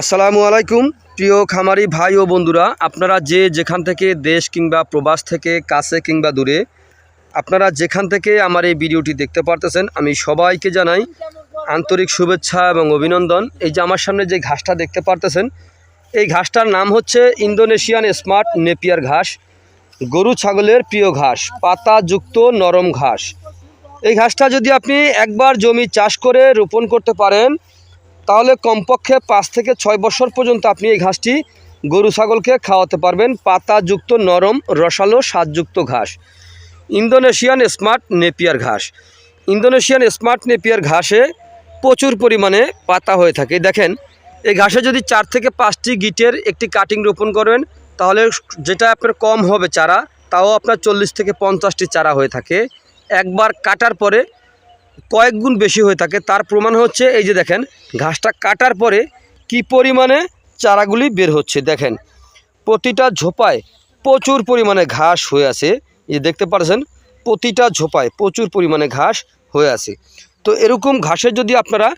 আসসালামু আলাইকুম। প্রিয় খামারি ভাই ও বন্ধুরা, আপনারা যে যেখান থেকে দেশ কিংবা প্রবাস থেকে কাছে কিংবা দূরে, আপনারা যেখান থেকে আমার এই ভিডিওটি দেখতে পারতেছেন, আমি সবাইকে জানাই আন্তরিক শুভেচ্ছা এবং অভিনন্দন। এই যে আমার সামনে যে ঘাসটা দেখতে পারতেছেন, এই ঘাসটার নাম হচ্ছে ইন্দোনেশিয়ান স্মার্ট নেপিয়ার ঘাস, গরু ছাগলের প্রিয় ঘাস, পাতাযুক্ত নরম ঘাস। এই ঘাসটা যদি আপনি একবার জমি চাষ করে রোপণ করতে পারেন তাহলে কমপক্ষে পাঁচ থেকে ছয় বছর পর্যন্ত আপনি এই ঘাসটি গরু ছাগলকে খাওয়াতে পারবেন। পাতাযুক্ত নরম, রসালো, স্বাদযুক্ত ঘাস। ইন্দোনেশিয়ান স্মার্ট নেপিয়ার ঘাস। ইন্দোনেশিয়ান স্মার্ট নেপিয়ার ঘাসে প্রচুর পরিমাণে পাতা হয়ে থাকে। দেখেন, এই ঘাসে যদি চার থেকে পাঁচটি গিটের একটি কাটিং রোপণ করেন, তাহলে যেটা আপনার কম হবে চারা, তাও আপনার চল্লিশ থেকে পঞ্চাশটি চারা হয়ে থাকে। একবার কাটার পরে কয়েক গুণ বেশি হয়ে থাকে। তার প্রমাণ হচ্ছে, এই যে দেখেন, ঘাসটা কাটার পরে কি পরিমাণে চারাগুলি বের হচ্ছে, দেখেন। প্রতিটা ঝোপায় প্রচুর পরিমাণে ঘাস হয়ে আছে। এই যে দেখতে পাচ্ছেন, প্রতিটা ঝোপায় প্রচুর পরিমাণে ঘাস হয়ে আছে। তো এরকম ঘাসের যদি আপনারা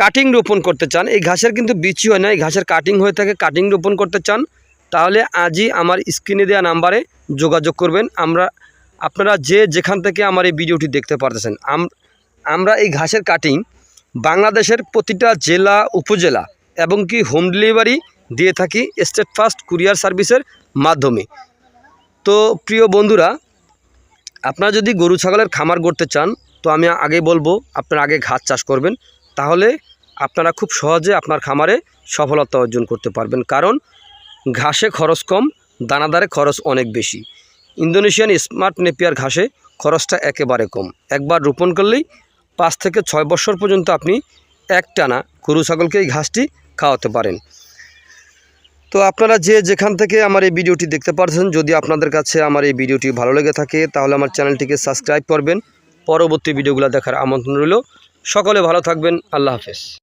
কাটিং রোপণ করতে চান, এই ঘাসের কিন্তু বিচি হয় না, এই ঘাসের কাটিং হয়ে থাকে কাটিং রোপণ করতে চান, তাহলে আজই আমার স্ক্রিনে দেওয়া নাম্বারে যোগাযোগ করবেন। আমরা আপনারা যে যেখান থেকে আমার এই ভিডিওটি দেখতে পারতেছেন, আম- আমরা এই ঘাসের কাটিং বাংলাদেশের প্রতিটা জেলা, উপজেলা এবং কি হোম ডেলিভারি দিয়ে থাকি স্টেট ফার্স্ট কুরিয়ার সার্ভিসের মাধ্যমে। তো প্রিয় বন্ধুরা, আপনারা যদি গরু ছাগলের খামার করতে চান, তো আমি আগে বলব, আপনারা আগে ঘাস চাষ করবেন, তাহলে আপনারা খুব সহজে আপনার খামারে সফলতা অর্জন করতে পারবেন। কারণ ঘাসে খরচ কম, দানাদারে খরচ অনেক বেশি। ইন্দোনেশিয়ান স্মার্ট নেপিয়ার ঘাসে খরচটা একেবারে কম। একবার রোপণ করলেই পাঁচ থেকে ছয় বছর পর্যন্ত আপনি একটানা গরু ছাগলকে এই ঘাসটি খাওয়াতে পারেন। তো আপনারা যে যেখান থেকে আমার এই ভিডিওটি দেখতে পারছেন, যদি আপনাদের কাছে আমার এই ভিডিওটি ভালো লেগে থাকে, তাহলে আমার চ্যানেলটিকে সাবস্ক্রাইব করবেন। পরবর্তী ভিডিওগুলো দেখার আমন্ত্রণ রইল। সকলে ভালো থাকবেন। আল্লাহ হাফেজ।